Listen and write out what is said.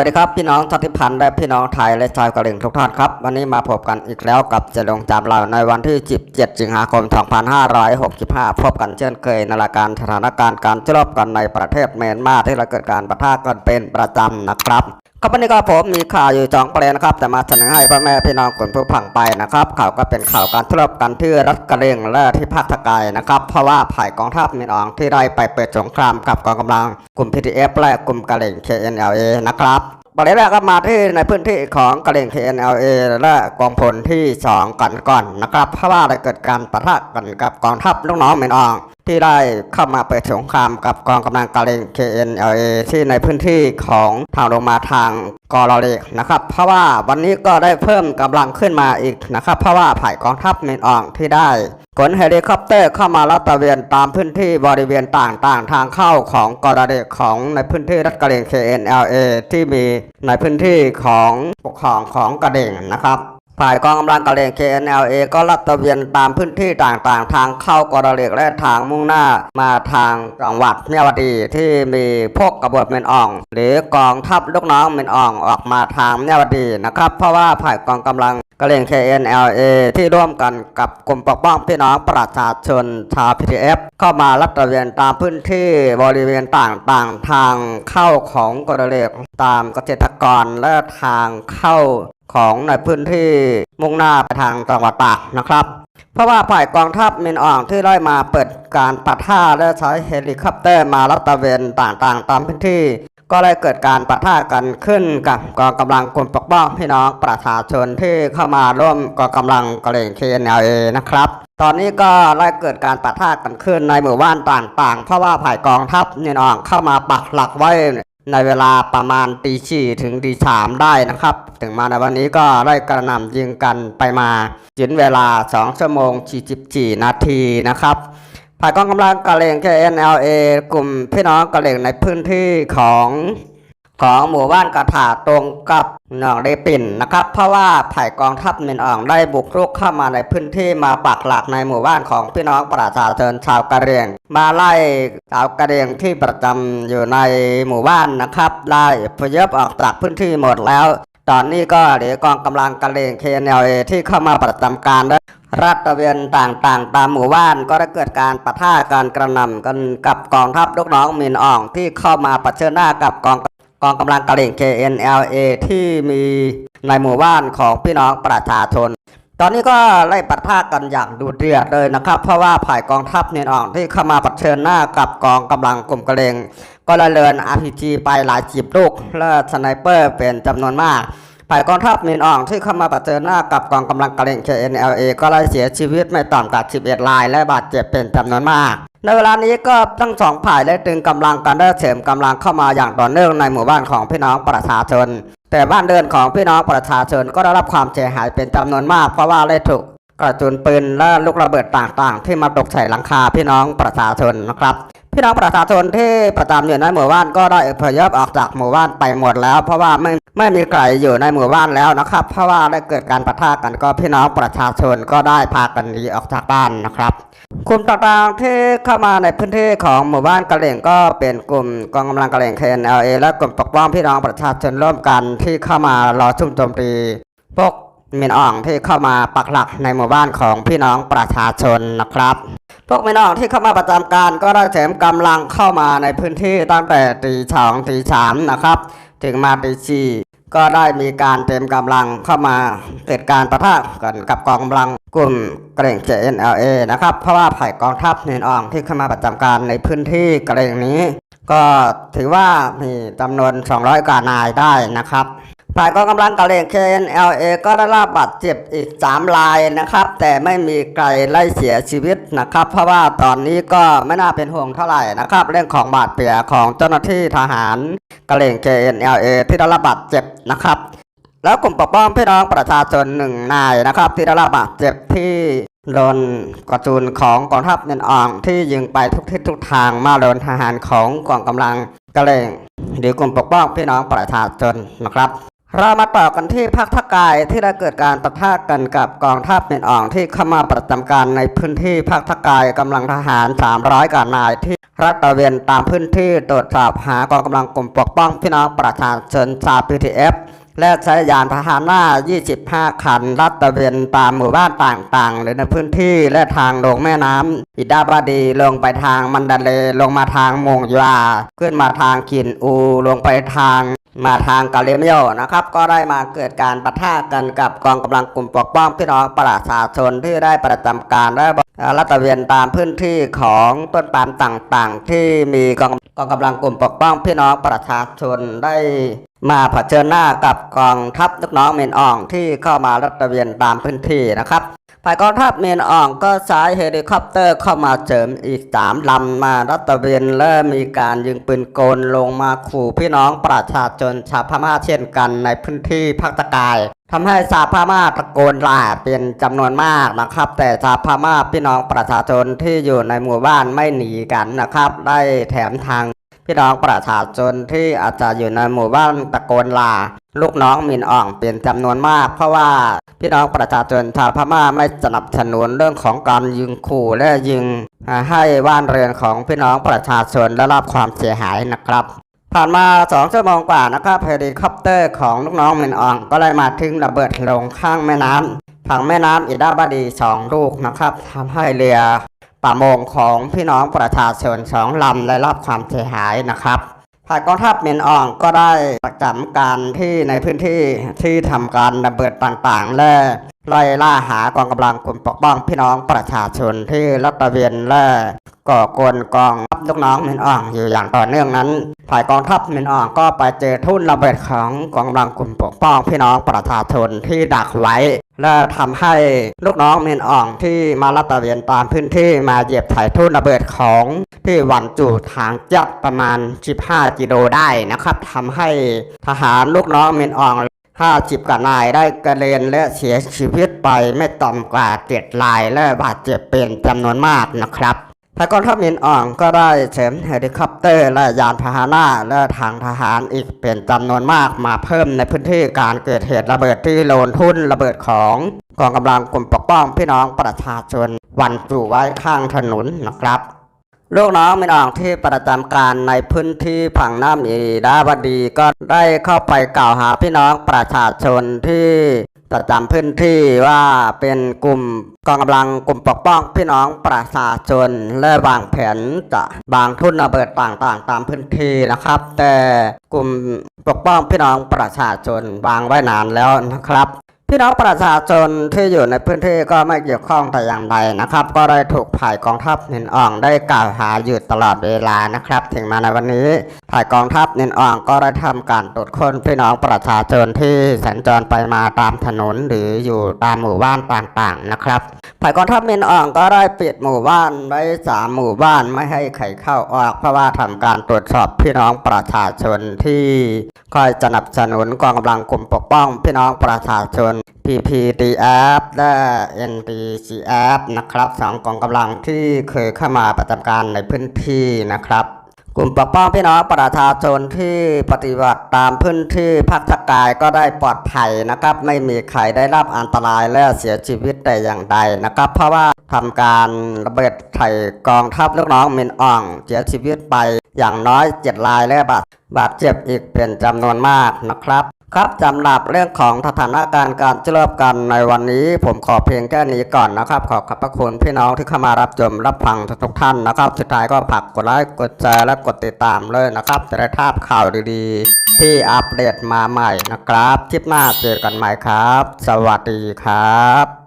วัสดีครับพี่น้องชาติพันธุ์และพี่น้องไทยและชาวกะเหรี่ยงทุกท่านครับวันนี้มาพบกันอีกแล้วกับเจะลงจามเราในวันที่ 17 สิงหาคม 2565 พบกันเช่นเคยในรายการสถานการณ์การจลบกันในประเทศเมียนมาที่เราเกิดการประทะกันเป็นประจำนะครับ ครับวันนี้ก็ผมมีข่าวอยู่สองประเด็นนะครับ แต่มาเสนอให้พ่อแม่พี่น้องคนผู้ผังไปนะครับข่าวก็เป็นข่าวการทลบกันที่รัฐกะเรียงและที่ภาคตะไกนะครับเพราะว่าฝ่ายกองทัพเมียนอองที่ได้ไปเปิดสงครามกับกองกำลังกลุ่ม PTF และกลุ่มกะเหรี่ยง KNLA นะครับประเด็นแรกก็มาที่ในพื้นที่ของกะเหรี่ยง KNLA และกองพลที่ 2 กันก่อนนะครับเพราะว่าได้เกิดการปะทะกันกับกองทัพลูกน้องเมนออง ที่ได้เข้ามาเปิดสงครามกับกองกำลังกะเหรี่ยง KNLA ที่ในพื้นที่ของทางลงมาทางกอรอเลกนะครับ เพราะว่าวันนี้ก็ได้เพิ่มกำลังขึ้นมาอีกนะครับ เพราะว่าฝ่ายกองทัพเมนอองที่ได้ขนเฮลิคอปเตอร์เข้ามาลาดตระเวนตามพื้นที่บริเวณต่างๆ ทางเข้าของกอรเดกของในพื้นที่รัฐกะเหรี่ยง KNLA ที่มีในพื้นที่ของปกครองของกระเหรี่งนะครับ ฝ่ายกองกำลังกะเหรี่ยง KNLA ก็ลาดตะเวนตามพื้นที่ต่างๆ ทางเข้ากอรเดกและทางมุ่งหน้ามาทางจังหวัดเมียวดีที่มีพวกกบฏเมนอ่อง หรือกองทัพลูกน้องเมนอ่องออกมาทางเมียวดีนะครับ เพราะว่าฝ่ายกองกำลังกะเหรี่ยง KNLA ที่ร่วมกันกับกลุ่มปกป้องพี่น้องประชาชนชาว PTF เข้ามาลัดตะเวนตามพื้นที่บริเวณต่างๆ ทางเข้าของกระเหรี่ยงตามเกษตรกรและทางเข้า ของในพื้นที่มุ่งหน้าไปทางจังหวัดตากนะครับ เพราะว่าฝ่ายกองทัพมินอ่องที่ได้มาเปิดการปะทะและใช้เฮลิคอปเตอร์มาลัดตะเวนต่างๆ ตามพื้นที่ ก็ได้เกิดการปะทะกันขึ้นกับกองกำลังกลุ่มปกป้องพี่น้องประชาชนที่เข้ามาร่วมกองกำลังกะเหรี่ยง KNLA นะครับ ตอนนี้ก็ได้เกิดการปะทะกันขึ้นในหมู่บ้านต่างๆ เพราะว่าฝ่ายกองทัพเนี่ยน้องเข้ามาปักหลักไว้ ในเวลาประมาณตีสี่ถึงตีสามได้นะครับ ถึงมาในวันนี้ก็ได้กระหน่ำยิงกันไปมาจินเวลา 2 ชั่วโมง 44 นาทีนะครับฝ่ายกองกำลังกะเลง KNLA กลุ่มพี่น้องกะเลงในพื้นที่ของ ของหมู่บ้านกระถาตรงกับหนองเรปิ่นนะครับ เพราะว่าฝ่ายกองทัพมินอ่องได้บุกรุกเข้ามาในพื้นที่มาปักหลักในหมู่บ้านของพี่น้องประชาชนชาวกะเหรี่ยง มาไล่ชาวกะเหรี่ยงที่ประจำอยู่ในหมู่บ้านนะครับไล่พยพออกจากพื้นที่หมดแล้ว ตอนนี้ก็เหลือกองกำลังกะเหรี่ยง KNLA ที่เข้ามาประจำการและรัฐตะเวนต่างๆ ตามหมู่บ้านก็ได้เกิดการปะทะการกระหน่ำกันกับกองทัพลูกน้องมินอ่องที่เข้ามาปะเชิญหน้ากับกอง กองกำลังกะเหรี่ยง KNLA ที่มีในหมู่บ้านของพี่น้องประชาชน ตอนนี้ก็ไล่ปะทะกันอย่างดูเดือดเลยนะครับ เพราะว่าฝ่ายกองทัพมินอ่องที่เข้ามาปะเชิญหน้ากับกองกำลังกลุ่มกะเหรี่ยงก็ได้เลิน RPG ไปหลายจีบลูกและสไนเปอร์เป็นจำนวนมากฝ่ายกองทัพมินอ่องที่เข้ามาปะเจอหน้ากับกองกำลังกระเหรี่ยง KNLA ก็ได้เสียชีวิตไม่ต่ำกว่า 11 ราย และบาดเจ็บเป็นจำนวนมาก ในเวลานี้ก็ทั้งสองฝ่ายได้ตึงกำลังกันได้เสริมกำลังเข้ามาอย่างต่อเนื่องในหมู่บ้านของพี่น้องประชาชน แต่บ้านเรือนของพี่น้องประชาชนก็ได้รับความเสียหายเป็นจำนวนมากเพราะว่าได้ถูกกระจุนปืนและลูกระเบิดต่างๆ ที่มาตกใส่หลังคาพี่น้องประชาชนนะครับ พี่น้องประชาชนที่ประจำอยู่ในหมู่บ้านก็ได้อพยพออกจากหมู่บ้านไปหมดแล้ว เพราะว่าไม่ไม่มีใครอยู่ในหมู่บ้านแล้วนะครับ เพราะว่าได้เกิดการปะทะกันก็พี่น้องประชาชนก็ได้พากันหนีออกจากบ้านนะครับกลุ่มต่างๆที่เข้ามาในพื้นที่ของหมู่บ้านกระเหรี่ยงก็เป็นกลุ่มกองกำลังกระเหรี่ยง KNLA และกลุ่มปกป้องพี่น้องประชาชนร่วมกันที่เข้ามารอชุมโจมตีพวก มินอ่องที่เข้ามาปักหลักในหมู่บ้านของพี่น้องประชาชนนะครับ พวกพี่น้องที่เข้ามาประจำการก็ได้เสริมกำลังเข้ามาในพื้นที่ตั้งแต่ตีสองตีสามนะครับ ถึงมาตีสี่ก็ได้มีการเตรียมกำลังเข้ามาเกิดการประทะกันกับกองกำลังกลุ่มเกรง JNLA นะครับ เพราะว่าฝ่ายกองทัพเนนอ่องที่เข้ามาประจำการในพื้นที่เกรงนี้ ก็ถือว่ามีจำนวน 200 กว่านายได้นะครับ ฝ่ายกองกำลังกะเหรี่ยง KNLA ก็ได้รับบาดเจ็บอีก 3 รายนะครับ แต่ไม่มีใครไล่เสียชีวิตนะครับ เพราะว่าตอนนี้ก็ไม่น่าเป็นห่วงเท่าไหร่นะครับ เรื่องของบาดเจ็บของเจ้าหน้าที่ทหารกะเหรี่ยง KNLA ที่ได้รับบาดเจ็บนะครับ แล้วกลุ่มปกป้องพี่น้องประชาชนหนึ่งนายนะครับ ที่ได้รับบาดเจ็บที่โดนกระจุนของกองทัพเนนอองที่ยิงไปทุกทิศทุกทางมาโดนทหารของกองกำลังกะเหรี่ยงหรือกลุ่มปกป้องพี่น้องประชาชนนะครับ เรามาต่อกันที่ภาคทักกายที่ได้เกิดการปะทะกันกับกองทัพเมียนอ่องที่เข้ามาประจำการในพื้นที่ภาคทักกายกำลังทหาร 300กว่านายที่รัฐตะเวนตามพื้นที่ตรวจสอบหากองกำลังกลุ่มปกป้องพี่น้องประชาชนชาว PTF และใช้ยานพาหนะ 25 คันรัดตะเวนตามหมู่บ้านต่างๆหรือในพื้นที่และทางลงแม่น้ำอิดาบาดีลงไปทางมันดาเลลงมาทางมงยา ขึ้นมาทางกินอู ลงไปทาง มาทางกาเลเมียวนะครับ ก็ได้มาเกิดการปะทะกันกับกองกำลังกลุ่มปกป้องพี่น้องประชาชนที่ได้ประจำการและรัตระเวนตามพื้นที่ของต้นปามต่างๆ ที่มีกองกองกำลังกลุ่มปกป้องพี่น้องประชาชนได้มาเผชิญหน้ากับกองทัพลูกน้องเมนอ่องที่เข้ามารัตระเวนตามพื้นที่นะครับ ฝ่ายกองทัพเมียนอ่องก็ใช้เฮลิคอปเตอร์เข้ามาเสริมอีกสามลำมารัตระเวนและมีการยิงปืนกลลงมาขู่พี่น้องประชาชนชาวพม่าเช่นกันในพื้นที่ภาคตะกายทำให้ชาวพม่าตะโกนล่าเป็นจำนวนมากนะครับ แต่ชาวพม่าพี่น้องประชาชนที่อยู่ในหมู่บ้านไม่หนีกันนะครับ ได้แถมทาง พี่น้องประชาชนที่อาจจะอยู่ในหมู่บ้านตะโกนลา ลูกน้องมินอ่องเป็นจำนวนมาก เพราะว่าพี่น้องประชาชนชาวพม่าไม่สนับสนุนเรื่องของการยิงขู่และยิง ให้บ้านเรือนของพี่น้องประชาชนได้รับความเสียหายนะครับ ผ่านมาสองชั่วโมงกว่านะครับเฮลิคอปเตอร์ของลูกน้องมินอ่อง ก็เลยมาทิ้งระเบิดลงข้างแม่น้ำฝั่งแม่น้ำอิดาบาดีสองลูกนะครับทำให้เรือ ประมงของพี่น้องประชาชนสองลำได้รับความเสียหายนะครับฝ่ายกองทัพเมียนอ่องก็ได้ประจำการที่ในพื้นที่ที่ทำการระเบิดต่างๆ และไล่ล่าหากองกำลังกลุ่มปกป้องพี่น้องประชาชนที่รัตระเวนและ ก่อกวนกองทัพลูกน้องเมียนอ่องอยู่อย่างต่อเนื่องนั้น ฝ่ายกองทัพเมียนอ่องก็ไปเจอทุ่นระเบิดของกองกำลังกลุ่มปกป้องพี่น้องประชาชนที่ดักไว้ และทำให้ลูกน้องเมนอ่องที่มาลาดตะเวนตามพื้นที่มาเหยียบถ่ายทุ่นระเบิดของที่หวันจู่ทางจักประมาณ 15 กิโลได้นะครับทำให้ทหารลูกน้องเมนอ่อง50กว่านายได้กระเด็นและเสียชีวิตไปไม่ต่ำกว่าเจ็ดรายและบาดเจ็บเป็นจำนวนมากนะครับ ทากองทัพมินอ่องก็ได้เสริมเฮลิคอปเตอร์และยานพาหนะและทางทหารอีกเป็นจำนวนมากมาเพิ่มในพื้นที่การเกิดเหตุระเบิดที่โลนทุ่นระเบิดของกองกำลังกลุ่มปกป้องพี่น้องประชาชนวันจู่ไว้ข้างถนนนะครับลูกน้องมินอ่องที่ประจำการในพื้นที่ผังน้ำอีดาบดีก็ได้เข้าไปกล่าวหาพี่น้องประชาชนที่ ประจำพื้นที่ว่าเป็นกลุ่มกองกำลังกลุ่มปกป้องพี่น้องประชาชนและวางแผนจะบางทุนระเบิดต่างๆ ตามพื้นที่นะครับ แต่กลุ่มปกป้องพี่น้องประชาชนวางไว้นานแล้วนะครับ พี่น้องประชาชนที่อยู่ในพื้นที่ก็ไม่เกี่ยวข้องแต่อย่างใดนะครับ ก็ได้ถูกฝ่ายกองทัพนินอ่องได้กล่าวหาอยู่ตลอดเวลานะครับ ถึงมาในวันนี้ฝ่ายกองทัพนินอ่องก็ได้ทำการตรวจค้นพี่น้องประชาชนที่สัญจรไปมาตามถนนหรืออยู่ตามหมู่บ้านต่างๆนะครับ ฝ่ายกองทัพเมียนอ่องก็ได้ปิดหมู่บ้านไว้สามหมู่บ้านไม่ให้ใครเข้าออก เพราะว่าทำการตรวจสอบพี่น้องประชาชนที่คอยสนับสนุนกองกำลังกลุ่มปกป้องพี่น้องประชาชน PPDF และ NDCF นะครับสองกองกำลังที่เคยเข้ามาประจำการในพื้นที่นะครับ ลุ่มปกป้องพี่น้องประชาชนที่ปฏิบัติตามพื้นที่ภาคกายก็ได้ปลอดภัยนะครับ ไม่มีใครได้รับอันตรายและเสียชีวิตแต่อย่างใดนะครับ เพราะว่าทำการระเบิดไถ่กองทัพลูกน้องมินอ่องเสียชีวิตไปอย่างน้อยเจ็ดรายและบาดบาดเจ็บอีกเป็นจำนวนมากนะครับ ครับสำหรับเรื่องของสถานการณ์การเจริญกันในวันนี้ ผมขอเพียงแค่นี้ก่อนนะครับ ขอขอบพระคุณพี่น้องที่เข้ามารับชมรับฟังทุกท่านนะครับ สุดท้ายก็ฝากกดไลค์กดแชร์และกดติดตามเลยนะครับจะได้ทราบข่าวดีๆ ที่อัปเดตมาใหม่นะครับคลิปหน้าเจอกันใหม่ครับ สวัสดีครับ